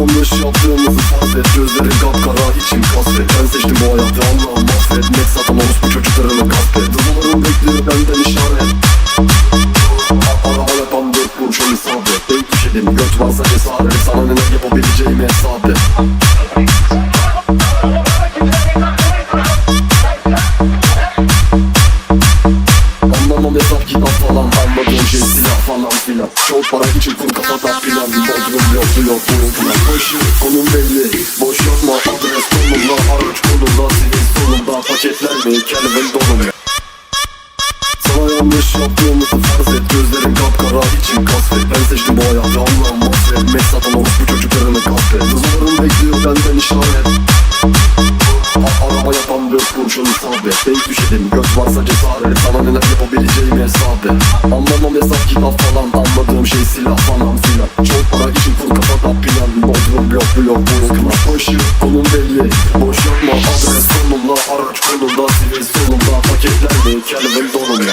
yanlış yaptığımızı farz Gözlerin kapkara için kasvet Ben seçtim bu hayatı Allah'ım affet Net satan orospu çocuklarını kasvet Duvarım bekliyor benden işaret. Araba yapan dört kurşun isabet Denk düşelim göt varsa cesaret. Sana neler yapabileceğimi hesap et filan Çok para kur kafada plan Bodrum yok yok unutma Başı konum belli. Boş yapma adres konumda Araç konumda senin sonunda. Paketler mi? Kelvin donum sana yanlış yaptığımızı farz et. Gözlerin kapkara için kasvet. Ben seçtim bu hayatı Allah'ım affet Met satan orospu çocuklarını kasvet. Hızlarım bekliyor benden işaret. Araba yapan dört kurşun isabet. Denk düşelim göt varsa cesaret. Sana neler yapabileceğimi hesap et Anlamam hesap kitap falan Anladığım şey silah falan filan. Çok para için kur kafada plan Bodrum blok blok unutma Başı. Konum belli Boş yapma. Adres konumda Araç konumda sivil sonunda. Paketler mi kelvin donumda